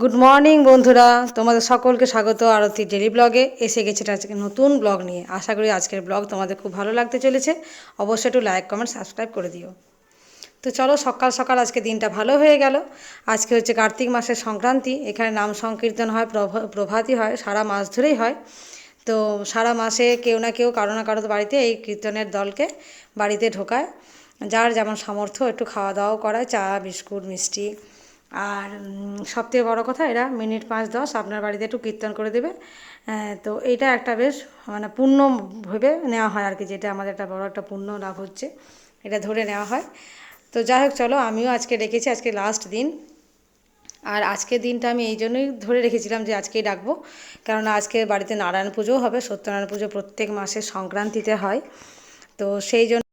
Good morning বন্ধুরা। তোমাদের সকলকে স্বাগত আরতি ডেলি ব্লগে এসে গেছে আজকে নতুন ব্লগ নিয়ে। আশা করি আজকের ব্লগ তোমাদের খুব ভালো লাগতে চলেছে। অবশ্যই একটু লাইক কমেন্ট সাবস্ক্রাইব করে দিও। তো চলো, সকাল সকাল আজকে দিনটা ভালো হয়ে গেল। আজকে হচ্ছে কার্তিক মাসের সংক্রান্তি। এখানে নাম সংকীর্তন হয়, প্রভা- প্রভাতী হয়, সারা মাস ধরেই হয়। তো সারা মাসে কেউ না কেউ, কারও না কারও বাড়িতে এই কীর্তনের দলকে বাড়িতে ঢোকায়। যার যেমন সামর্থ্য, একটু খাওয়া দাওয়াও করায়, চা, বিস্কুট, মিষ্টি। আর সবথেকে বড় কথা এরা মিনিট পাঁচ দশ আপনার বাড়িতে একটু কীর্তন করে দেবে। আহ, তো এইটা একটা বেশ মানে পুণ্য ভেবে নেওয়া হয় আর কি যেটা আমাদের একটা বড় একটা পুণ্য লাভ হচ্ছে এটা ধরে নেওয়া হয়। তো যাই হোক চলো আমিও আজকে ডেকেছি আজকে লাস্ট দিন। আর আজকের দিনটা আমি এই জন্যই ধরে রেখেছিলাম যে আজকেই ডাকবো কারণ আজকে বাড়িতে নারায়ণ পুজোও হবে সত্যনারায়ণ পুজো প্রত্যেক মাসে সংক্রান্তিতে হয়। তো সেই জন্য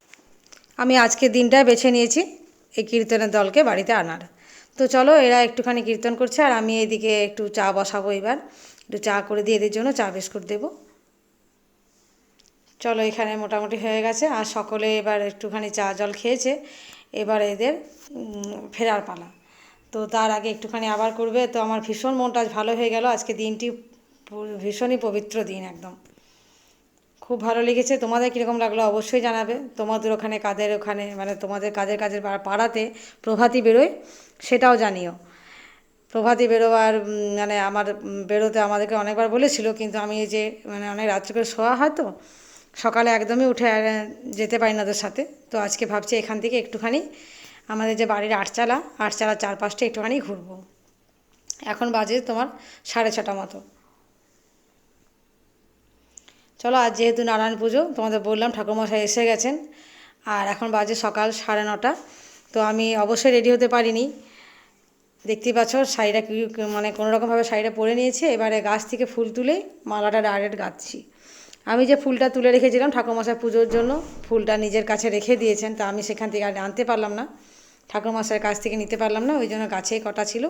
আমি আজকের দিনটা বেছে নিয়েছি এই কীর্তনের দলকে বাড়িতে আনার। তো চলো এরা একটুখানি কীর্তন করছে আর আমি এদিকে একটু চা বসাবো এবার। একটু চা করে দিয়ে এদের জন্য চা বিস্কুট দেবো। চলো এখানে মোটামুটি হয়ে গেছে আর সকলে এবার একটুখানি চা জল খেয়েছে। এবার এদের ফেরার পালা। তো তার আগে একটুখানি আবার করবে। তো আমার ভীষণ মনটা ভালো হয়ে গেল। আজকে দিনটি ভীষণই পবিত্র দিন একদম। খুব ভালো লেগেছে। তোমাদের কীরকম লাগল অবশ্যই জানাবে। তোমাদের ওখানে, কাদের ওখানে মানে তোমাদের কাদের কাজের পাড়াতে প্রভাতী বেরোয় সেটাও জানিও। প্রভাতী বেরোবার মানে আমার বেরোতে আমাদেরকে অনেকবার বলেছিল, কিন্তু আমি এই যে মানে অনেক রাত্রে করে শোয়া হয় তো, সকালে একদমই উঠে যেতে পারি না ওদের সাথে। তো আজকে ভাবছি এখান থেকে একটুখানি আমাদের যে বাড়ির আটচালা আটচালা চারপাশটা একটুখানি ঘুরবো। এখন বাজে তোমার সাড়ে ছটা মতো। চলো আজ যেহেতু নারায়ণ পুজো, তোমাদের বললাম ঠাকুরমশাই এসে গেছেন। আর এখন বাজে সকাল সাড়ে নটা, তো আমি অবশ্যই রেডি হতে পারিনি। দেখতেই পাচ্ছ, শাড়িটা কি মানে কোনো রকমভাবে শাড়িটা পরে নিয়েছে, এবারে গাছ থেকে ফুল তুলে মালাটা ডাইরেক্ট গাঁথছি। আমি যে ফুলটা তুলে রেখেছিলাম ঠাকুরমশাই পুজোর জন্য, ফুলটা নিজের কাছে রেখে দিয়েছেন, তা আমি সেখান থেকে আর আনতে পারলাম না। ঠাকুরমশাইয়ের কাছ থেকে নিতে পারলাম না, ওই জন্য গাছেই কটা ছিল,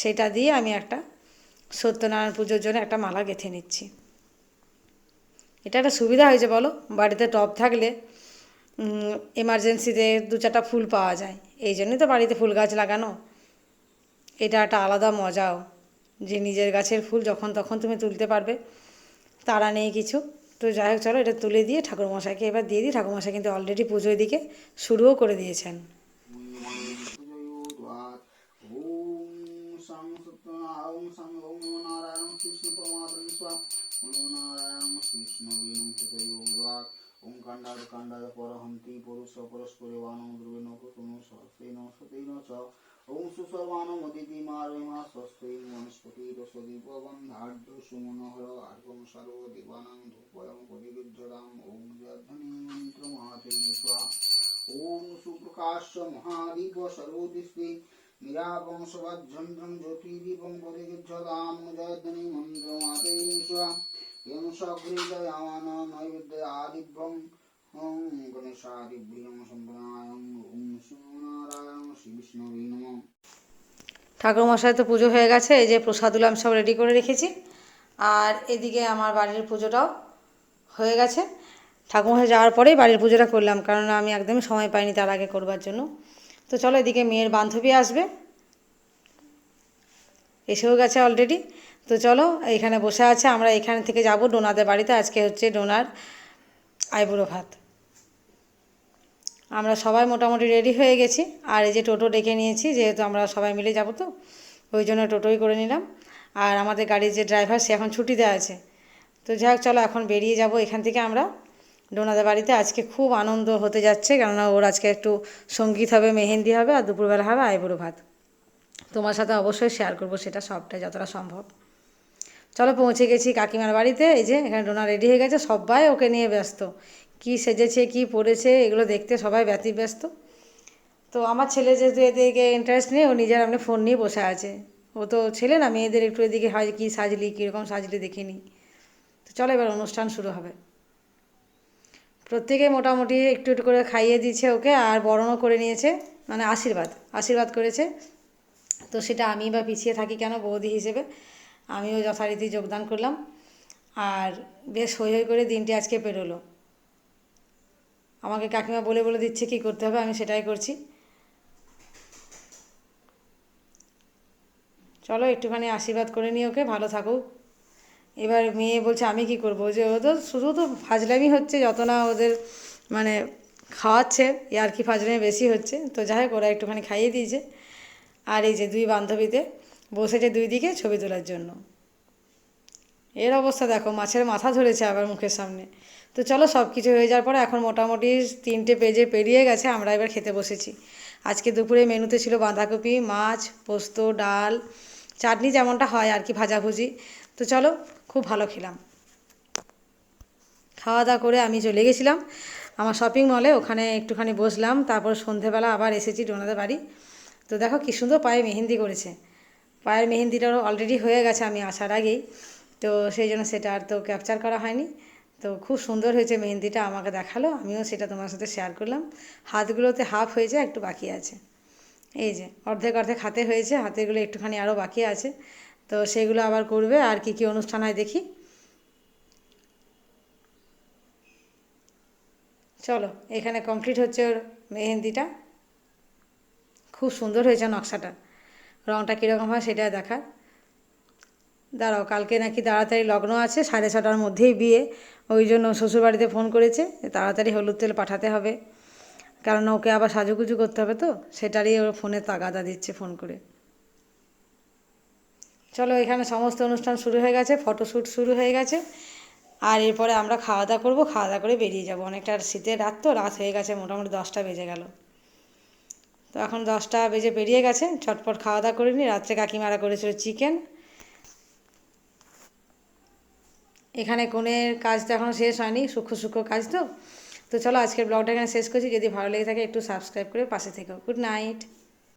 সেটা দিয়ে আমি একটা সত্যনারায়ণ পুজোর জন্য একটা মালা গেঁথে নিচ্ছি। এটা একটা সুবিধা হয়েছে বলো? বাড়িতে টব থাকলে এমার্জেন্সিতে দু চারটা ফুল পাওয়া যায়। এই জন্যই তো বাড়িতে ফুল গাছ লাগানো। এটা একটা আলাদা মজাও যে নিজের গাছের ফুল যখন তখন তুমি তুলতে পারবে। তারা নেই কিছু। তো যাই হোক, চলো এটা তুলে দিয়ে ঠাকুরমশাইকে এবার দিয়ে দিই। ঠাকুরমশাই কিন্তু অলরেডি পুজোর দিকে শুরুও করে দিয়েছেন। নারায়ণ কৃষ্ণ পরমাত্মা স্বা নমো নারায়ণ কৃষ্ণ বিনম পুজোদ্বাদ ওম কাণ্ডাদ কাণ্ডাদ পরহন্তি পুরুষ পরস্পরে বানম দ্রবে নকুতুম সহস্রেণ সতেন চ ওম সুসর্বানম অদিতি মারিমা স্বস্তি বনস্পতি রসদীপ বন্ধাঢ্য সুমনোহর আর্গম সর্ব দেবানাং ধূপয়ং পরিবিজ্জলাম ওম নমঃ। ঠাকুরমশাই তো পুজো হয়ে গেছে, এই যে প্রসাদগুলো আমি সব রেডি করে রেখেছি। আর এদিকে আমার বাড়ির পুজোটাও হয়ে গেছে। ঠাকুরমশাই যাওয়ার পরেই বাড়ির পুজোটা করলাম, কারণ আমি একদমই সময় পাইনি তার আগে করবার জন্য। তো চলো এদিকে মেয়ের বান্ধবী আসবে। এসেও গেছে অলরেডি তো চলো, এখানে বসে আছে, আমরা এখান থেকে যাব ডোনাদের বাড়িতে, আজকে হচ্ছে ডোনার আইবুড়ো ভাত। আমরা সবাই মোটামুটি রেডি হয়ে গেছি, আর এই যে টোটো ডেকে নিয়েছি, যেহেতু আমরা সবাই মিলে যাব তো, ওই জন্য টোটোই করে নিলাম। আর আমাদের গাড়ির যে ড্রাইভার সে এখন ছুটিতে আছে। তো যাই হোক, চলো এখন বেরিয়ে যাব এখান থেকে আমরা ডোনাদের বাড়িতে। আজকে খুব আনন্দ হতে যাচ্ছে, কেননা ওর আজকে একটু সংগীত হবে, মেহেন্দি হবে, আর দুপুরবেলা হবে আইবুড়ো ভাত। তোমার সাথে অবশ্যই শেয়ার করব, সেটা সবটাই, যতটা সম্ভব। চলো পৌঁছে গেছি কাকিমার বাড়িতে, এই যে এখানে ডোনা রেডি হয়ে গেছে, সবাই ওকে নিয়ে ব্যস্ত। কি সেজেছে, কি পরেছে এগুলো দেখতে সবাই ব্যতি ব্যস্ত। তো আমার ছেলে যেহেতু এদিকে ইন্টারেস্ট নেই, ও নিজের আপনি ফোন নিয়ে বসে আছে। ও তো ছেলে না, মেয়েদের একটু এদিকে হয়, কী সাজলি, কীরকম সাজলি দেখিনি তো চলো এবার অনুষ্ঠান শুরু হবে। প্রত্যেকে মোটামুটি একটু একটু করে খাইয়ে দিচ্ছে ওকে, আর বরণও করে নিয়েছে মানে আশীর্বাদ আশীর্বাদ করেছে। তো সেটা আমি বা পিছিয়ে থাকি কেন বৌদি হিসেবে? আমিও যথারীতি যোগদান করলাম। আর বেশ হই হই করে দিনটি আজকে পেরোলো। আমাকে কাকিমা বলে বলে দিচ্ছে কী করতে হবে, আমি সেটাই করছি। চলো একটুখানি আশীর্বাদ করে নিই ওকে, ভালো থাকুক। এবার মেয়ে বলছে, আমি কি করব? যে ও তো শুধু তো ফাজলামি হচ্ছে, যত না ওদের মানে খাওয়াচ্ছে আর কি ফাজলামি বেশি হচ্ছে। তো যাই হোক, ওরা একটুখানি খাইয়ে দিয়েছে। আর এই যে দুই বান্ধবীতে বসেছে দুই দিকে ছবি তোলার জন্য। এর অবস্থা দেখো, মাছের মাথা ধরেছে আবার মুখের সামনে। তো চলো সব কিছু হয়ে যাওয়ার পরে এখন মোটামুটি তিনটে পেজে পেরিয়ে গেছে, আমরা এবার খেতে বসেছি। আজকে দুপুরে মেনুতে ছিল বাঁধাকপি, মাছ, পোস্ত, ডাল, চাটনি যেমনটা হয় আর কি, ভাজাভুজি। তো চলো, খুব ভালো খেলাম। খাওয়া দাওয়া করে আমি চলে গেছিলাম আমার শপিং মলে, ওখানে একটুখানি বসলাম, তারপর সন্ধেবেলা আবার এসেছি ডোনাদের বাড়ি। তো দেখো কী সুন্দর পায়ে মেহেন্দি করেছে। পায়ের মেহেন্দিটারও অলরেডি হয়ে গেছে আমি আসার আগেই। তো সেই জন্য সেটা আর তো ক্যাপচার করা হয়নি। তো খুব সুন্দর হয়েছে মেহেন্দিটা, আমাকে দেখাল, আমিও সেটা তোমার সাথে শেয়ার করলাম। হাতগুলোতে হাফ হয়েছে, একটু বাকি আছে। এই যে, অর্ধেক অর্ধেক হাতে হয়েছে, হাতেগুলো একটুখানি আরও বাকি আছে। তো সেগুলো আবার করবে, আর কি কি অনুষ্ঠান হয় দেখি। চলো, এখানে কমপ্লিট হচ্ছে ওর মেহেন্দিটা। খুব সুন্দর হয়েছে নকশাটা। রঙটা কীরকম হয় সেটা দেখার। দাঁড়াও, কালকে নাকি তাড়াতাড়ি লগ্ন আছে, সাড়ে ছটার মধ্যেই বিয়ে। ওই জন্য শ্বশুরবাড়িতে ফোন করেছে তাড়াতাড়ি হলুদ তেল পাঠাতে হবে। কারণ ওকে আবার সাজুগুজু করতে হবে তো, সেটারই ওর ফোনে তাগাদা দিচ্ছে ফোন করে। চলো, এখানে সমস্ত অনুষ্ঠান শুরু হয়ে গেছে, ফটোশ্যুট শুরু হয়ে গেছে। আর এরপরে আমরা খাওয়া দাওয়া করব, খাওয়া দাওয়া করে বেরিয়ে যাব। অনেকটা শীতের রাত তো, রাত হয়ে গেছে, মোটামুটি দশটা বেজে গেল। তো এখন দশটা বেজে পেরিয়ে গেছে চটপট খাওয়া দাওয়া করে নি, রাত্রে কাকিমারা করেছিল চিকেন। এখানে কোণের কাজ তো এখনও শেষ হয়নি, সূক্ষ্ম সূক্ষ্ম কাজ তো। তো চলো আজকের ব্লগটা এখানে শেষ করছি, যদি ভালো লেগে থাকে একটু সাবস্ক্রাইব করে পাশে থেকো গুড নাইট